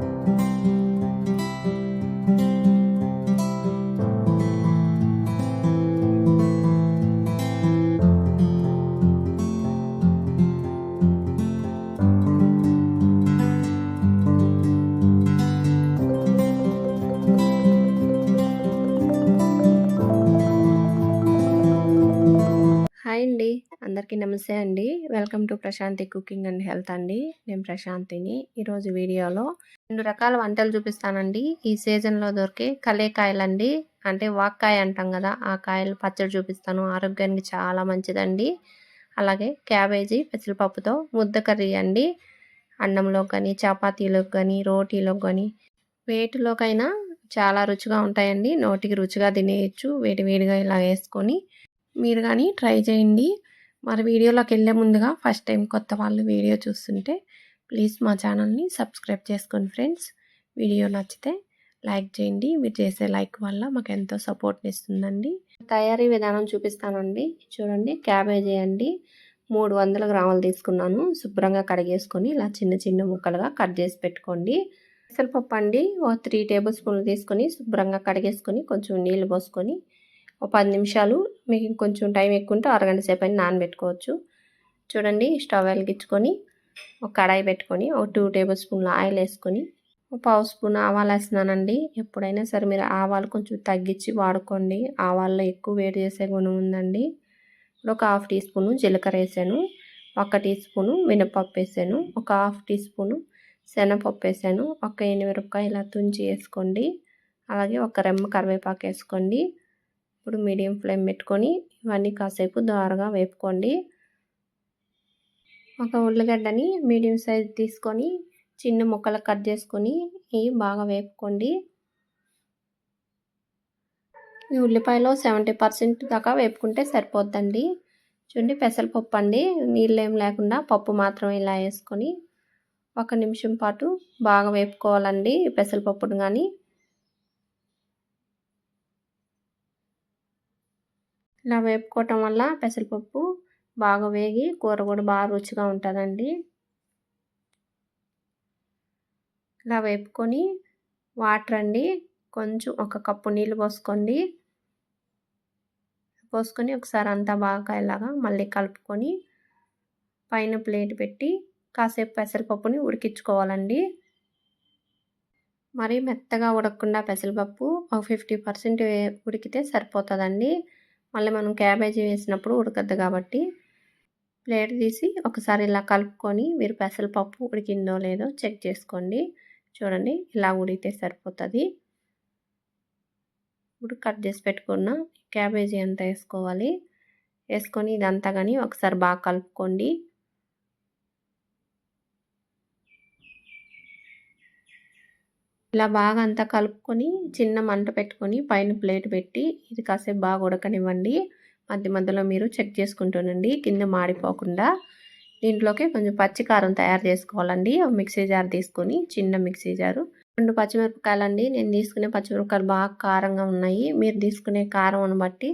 Música hi అండి. అందరికీ నమస్తే అండి. Welcome to Prashanti cooking and health అండి. నేను ప్రశాంతిని. ఈరోజు వీడియోలో రెండు రకాల వంటలు చూపిస్తానండి. ఈ సీజన్లో దొరికే కలేకాయలండి అంటే వాక్కాయ అంటాం కదా ఆ కాయలు పచ్చడి చూపిస్తాను. ఆరోగ్యానికి చాలా మంచిదండి. అలాగే క్యాబేజీ పెసరపప్పుతో ముద్ద కర్రీ అండి. అన్నంలో కానీ చపాతీలోకి కానీ రోటీలోకి కానీ వేటిలోకైనా చాలా రుచిగా ఉంటాయండి. నోటికి రుచిగా తినేయచ్చు. వేడి వేడిగా ఇలా వేసుకొని మీరు కానీ ట్రై చేయండి. మరి వీడియోలోకి వెళ్ళే ముందుగా ఫస్ట్ టైం కొత్త వాళ్ళు వీడియో చూస్తుంటే ప్లీజ్ మా ఛానల్ని సబ్స్క్రైబ్ చేసుకోండి ఫ్రెండ్స్. వీడియో నచ్చితే లైక్ చేయండి. మీరు చేసే లైక్ వల్ల మాకు ఎంతో సపోర్ట్ని ఇస్తుందండి. తయారీ విధానం చూపిస్తానండి. చూడండి క్యాబేజీ అండి. మూడు వందల గ్రాములు తీసుకున్నాను. శుభ్రంగా కడిగేసుకొని ఇలా చిన్న చిన్న ముక్కలుగా కట్ చేసి పెట్టుకోండి. పెసరపప్పు అండి. ఓ త్రీ టేబుల్ స్పూన్లు తీసుకొని శుభ్రంగా కడిగేసుకొని కొంచెం నీళ్ళు పోసుకొని ఒక పది నిమిషాలు మీకు కొంచెం టైం ఎక్కువ ఉంటే అరగంట సేపు అని నానబెట్టుకోవచ్చు. చూడండి స్టవ్ వెలిగించుకొని ఒక కడాయి పెట్టుకొని ఒక టూ టేబుల్ స్పూన్ల ఆయిల్ వేసుకొని ఒక పావు స్పూన్ ఆవాలు వేస్తున్నానండి. ఎప్పుడైనా సరే మీరు ఆవాలు కొంచెం తగ్గించి వాడుకోండి. ఆవాల్లో ఎక్కువ వేడి చేసే గుణం ఉందండి. ఇప్పుడు ఒక హాఫ్ టీ స్పూను జీలకర్ర వేసాను. ఒక టీ స్పూను మినపప్పు వేసాను. ఒక హాఫ్ టీ స్పూను శనగపప్పు వేసాను. ఒక ఎనిమిరపకాయ ఇలా తుంచి వేసుకోండి. అలాగే ఒక రెమ్మ కరివేపాకు వేసుకోండి. ఇప్పుడు మీడియం ఫ్లేమ్ పెట్టుకొని ఇవన్నీ కాసేపు దారగా వేపుకోండి. ఒక ఉల్లిగడ్డని మీడియం సైజ్ తీసుకొని చిన్న ముక్కలు కట్ చేసుకొని ఇవి బాగా వేపుకోండి. ఈ ఉల్లిపాయలో సెవెంటీ పర్సెంట్ దాకా వేపుకుంటే సరిపోద్దండి. చూడండి పెసరపప్పు అండి. నీళ్ళు ఏం లేకుండా పప్పు మాత్రం ఇలా వేసుకొని ఒక నిమిషం పాటు బాగా వేపుకోవాలండి పెసరపప్పును కానీ ఇలా వేపుకోవటం వల్ల పెసరపప్పు బాగా వేగి కూర కూడా బాగా రుచిగా ఉంటుందండి. ఇలా వేపుకొని వాటర్ అండి కొంచెం ఒక కప్పు నీళ్ళు పోసుకోండి. పోసుకొని ఒకసారి అంతా బాగా ఇలాగా మళ్ళీ కలుపుకొని పైన ప్లేట్ పెట్టి కాసేపు పెసరపప్పుని ఉడికించుకోవాలండి. మరీ మెత్తగా ఉడకకుండా పెసరపప్పు ఒక ఫిఫ్టీ పర్సెంట్ ఉడికితే సరిపోతుందండి. మళ్ళీ మనం క్యాబేజీ వేసినప్పుడు ఉడకద్దు కాబట్టి ప్లేట్ తీసి ఒకసారి ఇలా కలుపుకొని మీరు పెసరపప్పు ఉడికిందో లేదో చెక్ చేసుకోండి. చూడండి ఇలా ఉడికితే సరిపోతుంది. ఇప్పుడు కట్ చేసి పెట్టుకున్న క్యాబేజీ అంతా వేసుకోవాలి. వేసుకొని ఇదంతా కానీ ఒకసారి బాగా కలుపుకోండి. ఇలా బాగా అంతా కలుపుకొని చిన్న మంట పెట్టుకొని పైన ప్లేట్ పెట్టి ఇది కాసేపు బాగా ఉడకనివ్వండి. మధ్య మధ్యలో మీరు చెక్ చేసుకుంటానండి కింద మాడిపోకుండా. దీంట్లోకి కొంచెం పచ్చికారం తయారు చేసుకోవాలండి. మిక్సీ జార్ తీసుకొని చిన్న మిక్సీ జారు. రెండు పచ్చిమిరపకాయలు అండి నేను తీసుకునే పచ్చిమిరపకాయలు బాగా కారంగా ఉన్నాయి. మీరు తీసుకునే కారం బట్టి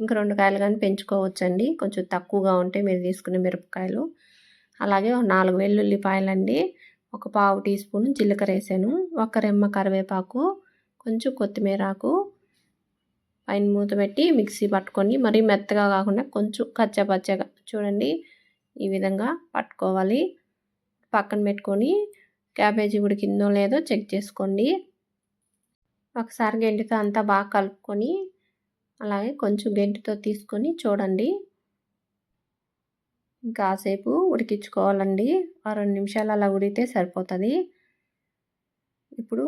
ఇంకా రెండు కాయలు కానీ పెంచుకోవచ్చండి. కొంచెం తక్కువగా ఉంటే మీరు తీసుకునే మిరపకాయలు. అలాగే నాలుగు వెల్లుల్లిపాయలండి. ఒక పావు టీ స్పూన్ జీలకర్ర వేసాను. ఒక రెమ్మ కరివేపాకు కొంచెం కొత్తిమీర ఆకు పైన మూత పెట్టి మిక్సీ పట్టుకొని మరీ మెత్తగా కాకుండా కొంచెం కచ్చపచ్చగా చూడండి ఈ విధంగా పట్టుకోవాలి. పక్కన పెట్టుకొని క్యాబేజీ ఉడికిందో లేదో చెక్ చేసుకోండి. ఒకసారి గెంటితో అంతా బాగా కలుపుకొని అలాగే కొంచెం గెంటితో తీసుకొని చూడండి. కాసేపు ఉడికించుకోవాలండి. ఆ రెండు నిమిషాలు అలా ఉడితే సరిపోతుంది. ఇప్పుడు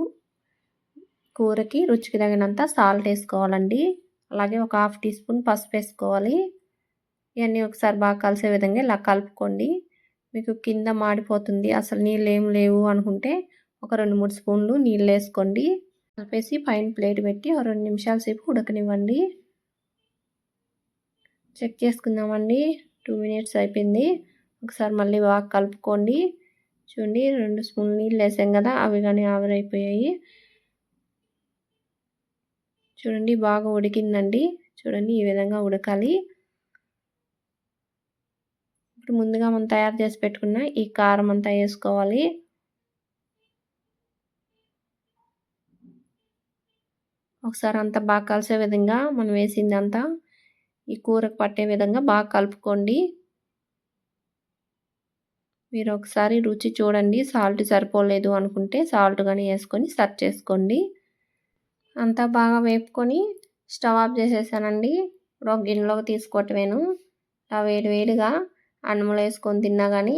కూరకి రుచికి తగినంత సాల్ట్ వేసుకోవాలండి. అలాగే ఒక హాఫ్ టీ స్పూన్ పసుపు వేసుకోవాలి. ఇవన్నీ ఒకసారి బాగా కలిసే విధంగా ఇలా కలుపుకోండి. మీకు కింద మాడిపోతుంది. అసలు నీళ్ళు ఏం లేవు అనుకుంటే ఒక రెండు మూడు స్పూన్లు నీళ్ళు వేసుకోండి. కలిపేసి పైన ప్లేట్ పెట్టి ఒక రెండు నిమిషాల సేపు ఉడకనివ్వండి. చెక్ చేసుకుందామండి. టూ మినిట్స్ అయిపోయింది. ఒకసారి మళ్ళీ బాగా కలుపుకోండి. చూడండి రెండు స్పూన్ నీళ్ళు వేసాం కదా అవి కానీ ఆవిరైపోయాయి. చూడండి బాగా ఉడికిందండి. చూడండి ఈ విధంగా ఉడకాలి. ఇప్పుడు ముందుగా మనం తయారు చేసి పెట్టుకున్న ఈ కారం అంతా వేసుకోవాలి. ఒకసారి అంతా బాగా కలిసే విధంగా మనం వేసిందంతా ఈ కూరకు పట్టే విధంగా బాగా కలుపుకోండి. మీరు ఒకసారి రుచి చూడండి. సాల్ట్ సరిపోలేదు అనుకుంటే సాల్ట్ కానీ వేసుకొని సర్వ్ చేసుకోండి. అంతా బాగా వేపుకొని స్టవ్ ఆఫ్ చేసేసానండి. ఒక గిన్నెలోకి తీసుకోవటమేను. ఆ వేడి వేడిగా అన్నంలో వేసుకొని తిన్నా కానీ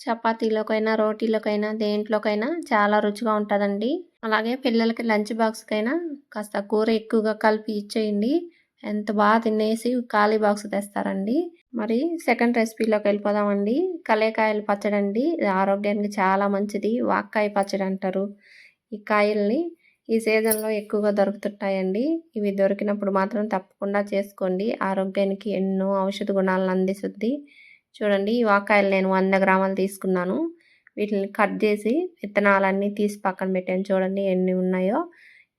చపాతీలోకైనా రోటీలోకైనా దేంట్లోకైనా చాలా రుచిగా ఉంటుందండి. అలాగే పిల్లలకి లంచ్ బాక్స్కైనా కాస్త కూర ఎక్కువగా కలిపి ఇచ్చేయండి. ఎంత బాగా తినేసి ఖాళీ బాక్స్ తెస్తారండి. మరి సెకండ్ రెసిపీలోకి వెళ్ళిపోదామండి. కలేకాయలు పచ్చడి అండి ఆరోగ్యానికి చాలా మంచిది. వాక్కాయ పచ్చడి అంటారు. ఈ కాయల్ని ఈ సీజన్లో ఎక్కువగా దొరుకుతుంటాయండి. ఇవి దొరికినప్పుడు మాత్రం తప్పకుండా చేసుకోండి. ఆరోగ్యానికి ఎన్నో ఔషధ గుణాలను అందిస్తుంది. చూడండి ఈ వాకాయలు నేను వంద గ్రాములు తీసుకున్నాను. వీటిని కట్ చేసి విత్తనాలన్నీ తీసి పక్కన పెట్టాను. చూడండి ఎన్ని ఉన్నాయో.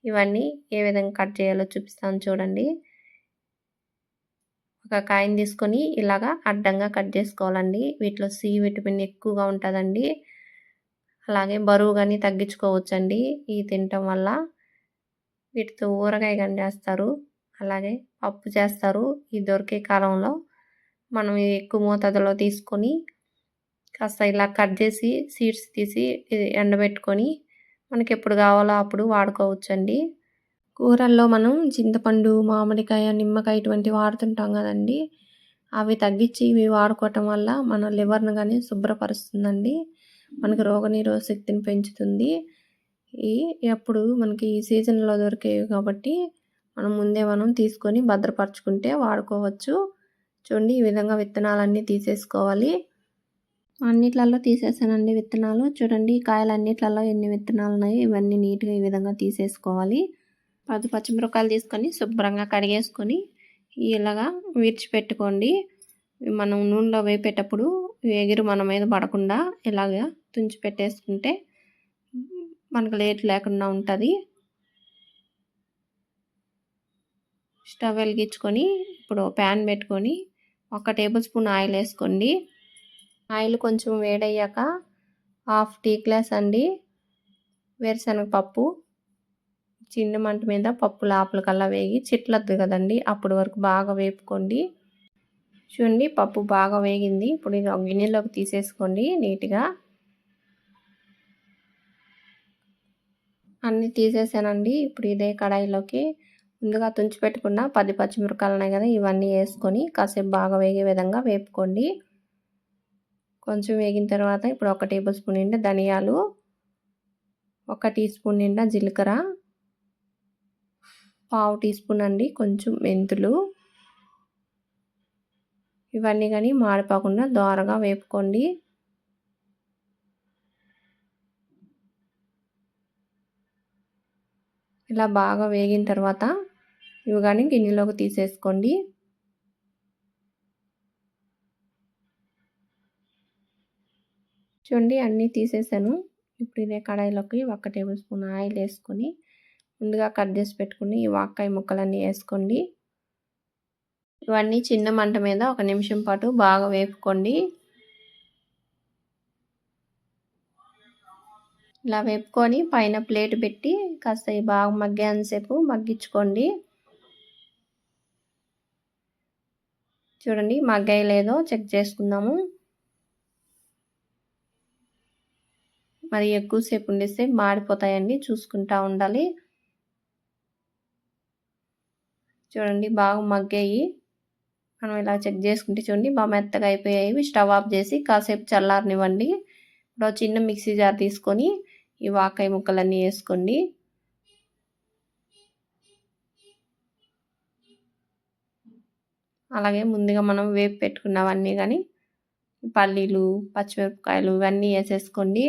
ఇవన్నీ ఏ విధంగా కట్ చేయాలో చూపిస్తాను చూడండి. ఒక కాయని తీసుకొని ఇలాగా అడ్డంగా కట్ చేసుకోవాలండి. వీటిలో సి విటమిన్ ఎక్కువగా ఉంటుందండి. అలాగే బరువు కానీ తగ్గించుకోవచ్చండి. ఈ తినటం వల్ల వీటితో ఊరగాయ కానీ చేస్తారు అలాగే పప్పు చేస్తారు. ఈ దొరికే కాలంలో మనం ఎక్కువ మోతాదులో తీసుకొని కాస్త ఇలా కట్ చేసి సీడ్స్ తీసి ఎండబెట్టుకొని మనకి ఎప్పుడు కావాలో అప్పుడు వాడుకోవచ్చండి. కూరల్లో మనం చింతపండు మామిడికాయ నిమ్మకాయ ఇటువంటివి వాడుతుంటాం కదండి. అవి తగ్గించి ఇవి వాడుకోవటం వల్ల మన లివర్ను కానీ శుభ్రపరుస్తుందండి. మనకి రోగనిరోధ శక్తిని పెంచుతుంది. ఈ ఎప్పుడు మనకి ఈ సీజన్లో దొరికేవి కాబట్టి మనం ముందే మనం తీసుకొని భద్రపరచుకుంటే వాడుకోవచ్చు. చూడండి ఈ విధంగా విత్తనాలన్నీ తీసేసుకోవాలి. అన్నిట్లలో తీసేసానండి విత్తనాలు. చూడండి కాయలు అన్నిట్లలో ఎన్ని విత్తనాలు ఉన్నాయి ఇవన్నీ నీట్గా ఈ విధంగా తీసేసుకోవాలి. పది పచ్చిమిరపకాయలు తీసుకొని శుభ్రంగా కడిగేసుకొని ఇలాగా విడిచిపెట్టుకోండి మనం నూనెలో వేపేటప్పుడు ఎగిరి మన మీద పడకుండా ఇలాగా తుంచి పెట్టేసుకుంటే మనకు లేట్ లేకుండా ఉంటుంది. స్టవ్ వెలిగించుకొని ఇప్పుడు ప్యాన్ పెట్టుకొని ఒక టేబుల్ స్పూన్ ఆయిల్ వేసుకోండి. ఆయిల్ కొంచెం వేడయ్యాక హాఫ్ టీ గ్లాస్ అండి వేరుశనగ పప్పు చిన్న మంట మీద పప్పు లోపలికల్లా వేగి చిట్లద్దు కదండి. అప్పటి వరకు బాగా వేపుకోండి. చూడండి పప్పు బాగా వేగింది. ఇప్పుడు ఇది ఒక గిన్నెలోకి తీసేసుకోండి నీట్గా. అన్నీ తీసేసానండి. ఇప్పుడు ఇదే కడాయిలోకి ముందుగా తుంచి పెట్టుకున్న పది పచ్చిమిరకాయలు ఉన్నాయి కదా ఇవన్నీ వేసుకొని కాసేపు బాగా వేగే విధంగా వేపుకోండి. కొంచెం వేగిన తర్వాత ఇప్పుడు ఒక టేబుల్ స్పూన్ నిండా ధనియాలు ఒక టీ స్పూన్ నిండా జీలకర్ర పావు టీ స్పూన్ అండి కొంచెం మెంతులు. ఇవన్నీ కానీ మాడిపోకుండా దోరగా వేపుకోండి. ఇలా బాగా వేగిన తర్వాత ఇవి కానీ గిన్నెలోకి తీసేసుకోండి. చూడండి అన్నీ తీసేసాను. ఇప్పుడు ఇదే కడాయిలోకి ఒక టేబుల్ స్పూన్ ఆయిల్ వేసుకొని ముందుగా కట్ చేసి పెట్టుకుని ఈ వాక్కాయ ముక్కలన్నీ వేసుకోండి. ఇవన్నీ చిన్న మంట మీద ఒక నిమిషం పాటు బాగా వేపుకోండి. ఇలా వేపుకొని పైన ప్లేట్ పెట్టి కాస్త బాగా మగ్గేంతసేపు మగ్గించుకోండి. చూడండి మగ్గాయి లేదో చెక్ చేసుకుందాము. మరి ఎక్కువసేపు ఉండిస్తే మాడిపోతాయండి చూసుకుంటా ఉండాలి. చూడండి బాగా మగ్గాయి. మనం ఇలా చెక్ చేసుకుంటే చూడండి బాగా మెత్తగా అయిపోయాయి. స్టవ్ ఆఫ్ చేసి కాసేపు చల్లారనివ్వండి. ఇప్పుడు చిన్న మిక్సీ జార్ తీసుకొని ఈ వాకాయ ముక్కలన్నీ వేసుకోండి. అలాగే ముందుగా మనం వేపు పెట్టుకున్నవన్నీ కానీ పల్లీలు పచ్చిమిరపకాయలు ఇవన్నీ వేసేసుకోండి.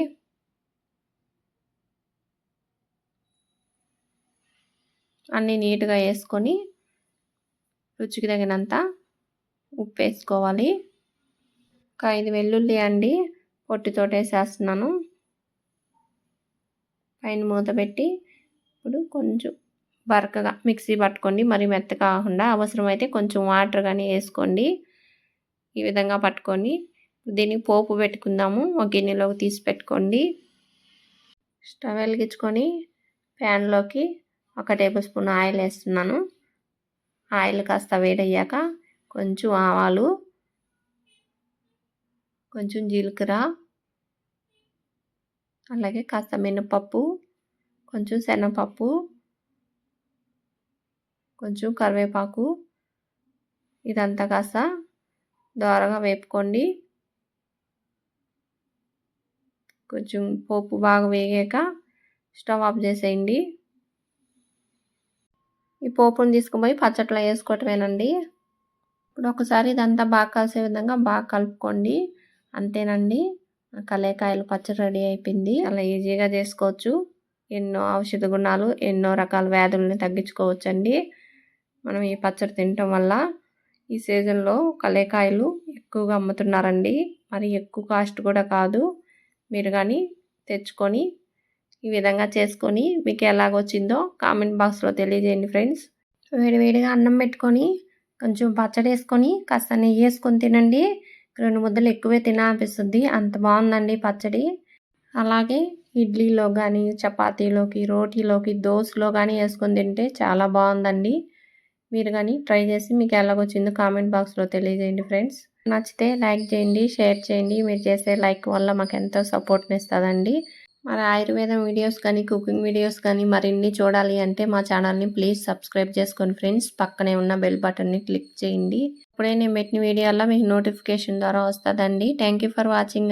అన్నీ నీట్గా వేసుకొని రుచికి తగినంత ఉప్పు వేసుకోవాలి ఒక ఐదు వెల్లుల్లి అండి పొట్టితో వేసేస్తున్నాను పైన మూత పెట్టి ఇప్పుడు కొంచెం బరకగా మిక్సీ పట్టుకోండి. మరి మెత్త కాకుండా అవసరమైతే కొంచెం వాటర్ కానీ వేసుకోండి. ఈ విధంగా పట్టుకొని దీనికి పోపు పెట్టుకుందాము. ఒక గిన్నెలోకి తీసి పెట్టుకోండి. స్టవ్ వెలిగించుకొని ప్యాన్లోకి ఒక టేబుల్ స్పూన్ ఆయిల్ వేస్తున్నాను. ఆయిల్ కాస్త వేడయ్యాక కొంచెం ఆవాలు కొంచెం జీలకర్ర అలాగే కాస్త మినపప్పు కొంచెం శనగపప్పు కొంచెం కరివేపాకు ఇదంతా కాస్త దోరగా వేపుకోండి. కొంచెం పోపు బాగా వేగాక స్టవ్ ఆఫ్ చేసేయండి. పోపుని తీసుకుపోయి పచ్చట్లో వేసుకోవటమేనండి. ఇప్పుడు ఒకసారి ఇదంతా బాగా కలిసే విధంగా బాగా కలుపుకోండి. అంతేనండి. కలేకాయలు పచ్చడి రెడీ అయిపోయింది. అలా ఈజీగా చేసుకోవచ్చు. ఎన్నో ఔషధ గుణాలు ఎన్నో రకాల వ్యాధులను తగ్గించుకోవచ్చు అండి మనం ఈ పచ్చడి తినటం వల్ల ఈ సీజన్లో కలేకాయలు ఎక్కువగా అమ్ముతున్నారండి. మరి ఎక్కువ కాస్ట్ కూడా కాదు. మీరు కానీ తెచ్చుకొని ఈ విధంగా చేసుకొని మీకు ఎలాగొచ్చిందో కామెంట్ బాక్స్లో తెలియజేయండి ఫ్రెండ్స్. వేడివేడిగా అన్నం పెట్టుకొని కొంచెం పచ్చడి వేసుకొని కాస్త నెయ్యి వేసుకొని తినండి. రెండు ముద్దలు ఎక్కువే తినాలనిపిస్తుంది. అంత బాగుందండి పచ్చడి. అలాగే ఇడ్లీలో కానీ చపాతీలోకి రోటీలోకి దోశలో కానీ వేసుకొని తింటే చాలా బాగుందండి. మీరు కానీ ట్రై చేసి మీకు ఎలాగొచ్చిందో కామెంట్ బాక్స్లో తెలియజేయండి ఫ్రెండ్స్. నచ్చితే లైక్ చేయండి షేర్ చేయండి. మీరు చేసే లైక్ వల్ల మాకు ఎంతో సపోర్ట్ని ఇస్తుందండి. మరి ఆయుర్వేదం వీడియోస్ కానీ కుకింగ్ వీడియోస్ కానీ మరిన్ని చూడాలి అంటే మా ఛానల్ని ప్లీజ్ సబ్స్క్రైబ్ చేసుకోండి ఫ్రెండ్స్ పక్కనే ఉన్న బెల్ బటన్ని క్లిక్ చేయండి. ఇప్పుడే నేను పెట్టిన వీడియోలో మీకు నోటిఫికేషన్ ద్వారా వస్తుందండి. Thank for watching.